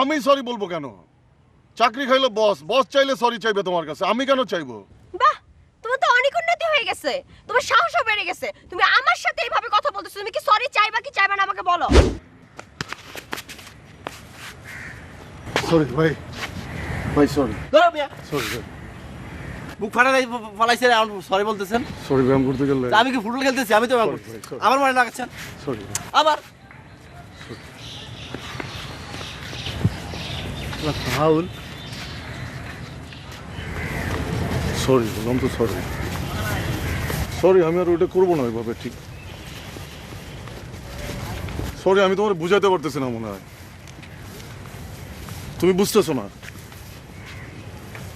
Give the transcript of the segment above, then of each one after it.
আমি সরি বলব কেন? চাকরি খাইলো বস বস চাইলে সরি চাইবে তোমার কাছে আমি কেন চাইব? বাহ তোমার তো অনেক উন্নতি হয়ে গেছে তোমার সাহসও বেড়ে গেছে তুমি আমার সাথে এইভাবে কথা বলতেছো তুমি কি সরি চাইবা কি চাইবা না আমাকে বলো। সরি ভাই। ভাই সরি ধরো মিয়া। সরি বুক ফাটা নাই সরি বলতেছেন। সরি ব্যায়াম করতে গেলে। আমি কি ফুটবল খেলতেছি? আমি তো ব্যায়াম Sorry, করতেছি। আমার মনে লাগাচ্ছেন সরি আবার? সরি বললাম তো সরি সরি আমি আর ওইটা করব না ওইভাবে ঠিক। সরি আমি তোমার বুঝাতে পারতেছি না মনে হয়। তুমি বুঝতেছো না?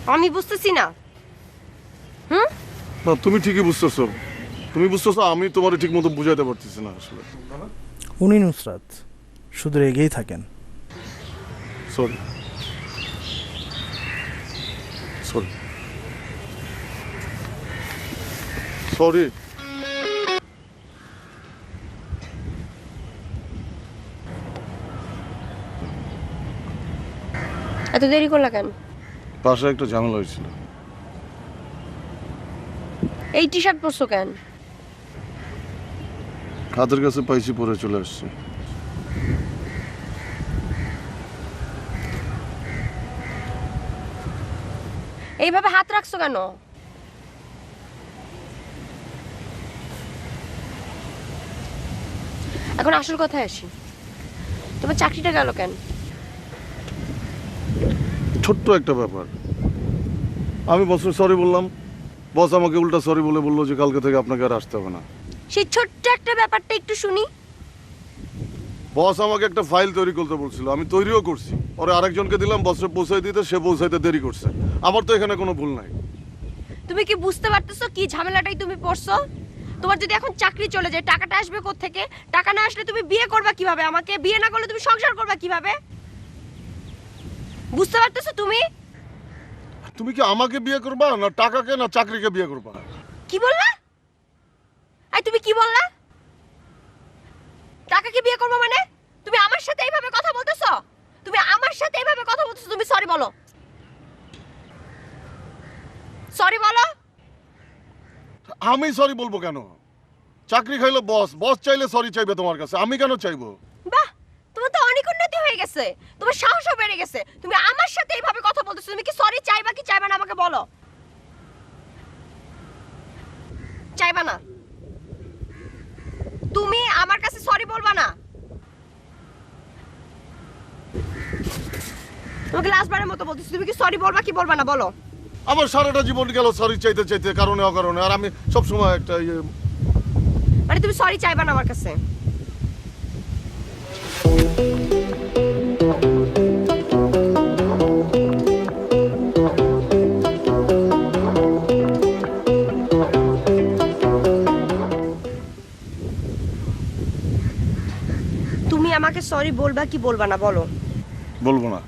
আমি বুঝতেছি না। হুম? না তুমি ঠিকই বুঝতেছো। তুমি বুঝতেছো আমি তোমার ঠিক মতো বুঝাতে পারতেছি না আসলে। উনি নুসরাত। শুধু রেগেই থাকেন। Sorry sorry. সরি। এত দেরি করলা কেন? পাশে একটা ঝামেলা হয়েছিল। এই টি শার্ট পরছো কেন? হাতের কাছে পাইছি পরে চলে আসছে। এইভাবে হাত রাখছো কেন? এখন আসল কথায় আসি। তোমার চাকরিটা গেল কেন? ছোট্ট একটা ব্যাপার। আমি বছর সরি বললাম। বস আমাকে উল্টা সরি বলে বলল যে কালকে থেকে আপনাকে আর আসতে হবে না। সেই ছোট্ট একটা ব্যাপারটা একটু শুনি। বস আমাকে একটা ফাইল তৈরি করতে বলছিল আমি তৈরিও করছি। পরে আরেকজনকে দিলাম বসে পৌঁছাই দিতে সে পৌঁছাইতে দেরি করছে। আমার তো এখানে কোনো ভুল নাই। তুমি কি বুঝতে পারতেছো কি ঝামেলাটাই তুমি পড়ছো? তোমার যদি এখন চাকরি চলে যায় টাকাটা আসবে থেকে টাকা না আসলে তুমি বিয়ে করবা কীভাবে? আমাকে বিয়ে না করলে তুমি সংসার করবা কীভাবে? বুঝতে পারতেছো তুমি? তুমি কি আমাকে বিয়ে করবা না টাকাকে না চাকরিকে বিয়ে করবা? কি বললা? এই তুমি কি বললা? টাকাকে বিয়ে করব মানে? আমার সাথে এইভাবে কথা বলতেছো? তুমি আমার সাথে এইভাবে কথা বলতেছো তুমি সরি বলো। সরি বলো। আমি সরি বলব কেন? চাকরি খাইলো বস বস চাইলে সরি চাইবে তোমার কাছে আমি কেন চাইব? বাহ তোমার তো অনেক উন্নতি হয়ে গেছে তোমার সাহসও বেড়ে গেছে তুমি আমার সাথে এইভাবে কথা বলতেছো তুমি কি সরি চাইবা কি চাইবা না আমাকে বলো চাইবা না তুমি আমার কাছে সরি বলবা না তোমাকে লাস্টবারের মতো বলতেছি। তুমি কি সরি বলবা কি বলবা না? বলো। আমার সারাটা জীবন গেল সরি চাইতে চাইতে কারণে অকারণে। আর আমি সবসময় একটা ইয়ে মানে তুমি সরি চাইবা না আমার কাছে। তুমি আমাকে সরি বলবা কি বলবা না? বলো। বলব না।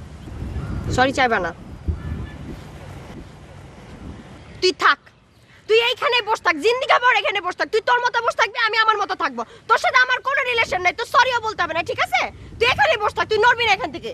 সরি, চাইবা না। তুই থাক। তুই এইখানে বস থাক, জিন্দিগা ভর এখানে বস থাক। তুই তোর মতো বস থাকবি, আমি আমার মতো থাকব। তোর সাথে আমার কোনো রিলেশন নাই তো সরিও বলতে হবে না, ঠিক আছে? তুই এখানে বস থাক, তুই নড়বি না এখান থেকে।